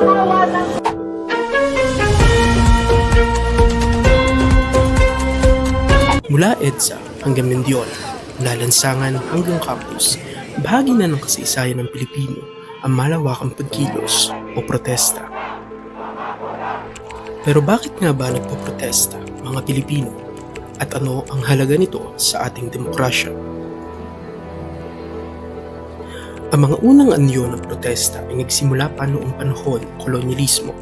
Mula EDSA hanggang Mendiola, mula lansangan hanggang campus, bahagi na ng kasaysayan ng Pilipino ang malawakang pagkilos o protesta. Pero bakit nga ba nagpoprotesta mga Pilipino? At ano ang halaga nito sa ating demokrasya? Ang mga unang anyo ng protesta ay nagsimula pa noong panahon ng kolonyalismo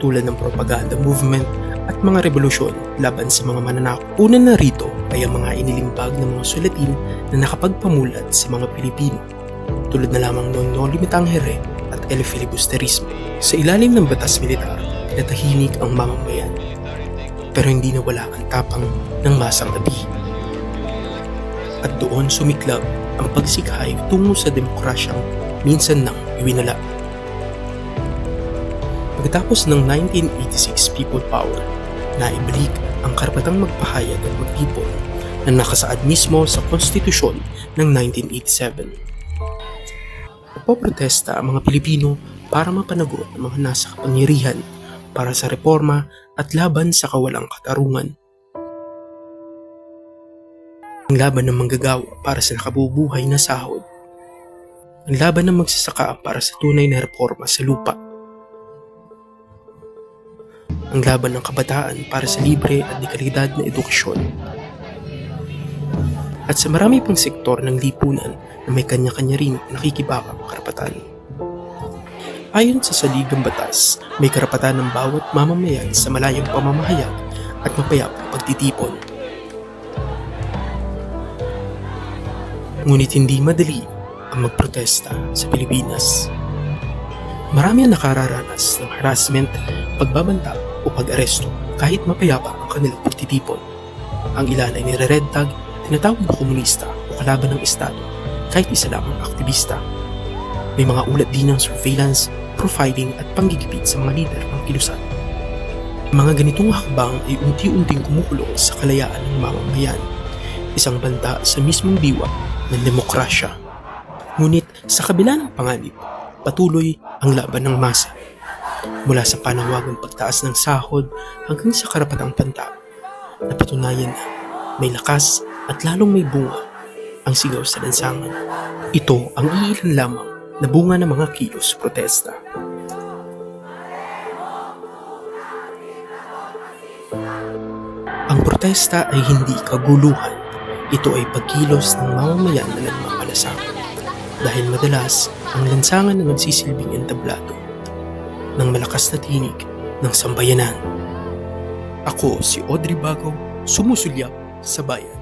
tulad ng propaganda movement at mga revolusyon laban sa mga mananakop. Una na rito ay ang mga inilimbag ng mga sulatin na nakapagpamulat sa mga Pilipino tulad na lamang noong Noli Me Tangere at El Filibusterismo. Sa ilalim ng batas militar, pinatahimik ang mamamayan. Pero hindi nawala ang tapang ng masang gabi. At doon sumiklab ang pagsikhay tungo sa demokrasyang minsan nang iwinala. Pagkatapos ng 1986 People Power, naibalik ang karapatang magpahayag at magtipon na nakasaad mismo sa konstitusyon ng 1987. Nagpoprotesta ang mga Pilipino para mapanagot ang mga nasa kapangyarihan para sa reforma at laban sa kawalang katarungan. Ang laban ng manggagawa para sa nakabubuhay na sahod. Ang laban ng magsasaka para sa tunay na reforma sa lupa. Ang laban ng kabataan para sa libre at dekalidad na edukasyon. At sa marami pang sektor ng lipunan na may kanya-kanya rin nakikibakang karapatan. Ayon sa saligang batas, may karapatan ng bawat mamamayan sa malayang pamamahayag at mapayapang pagtitipon. Ngunit hindi madali ang magprotesta sa Pilipinas. Marami ang nakararanas ng harassment, pagbabanta o pag-aresto kahit mapayapa ang kanilang pagtitipon. Ang ilan ay nire-red tag, tinatawag na komunista o kalaban ng Estado kahit isa lamang aktivista. May mga ulat din ng surveillance, profiling at panggigipit sa mga lider ng kilusan. Mga ganitong hakbang ay unti-unting kumukulong sa kalayaan ng mamamayan, isang banta sa mismong diwa ng demokrasya. Ngunit sa kabila ng panganib, patuloy ang laban ng masa. Mula sa panawagang pagtaas ng sahod hanggang sa karapatang panta, napatunayan na may lakas at lalong may bunga ang sigaw sa lansangan. Ito ang iilan lamang na bunga ng mga kilos protesta. Ang protesta ay hindi kaguluhan. Ito ay pagkilos ng mamamayan na nagmamalasakit dahil madalas ang lansangan ng nagsisilbing entablado ng malakas na tinig ng sambayanan. Ako si Audrey Bago, sumusulyap sa bayan.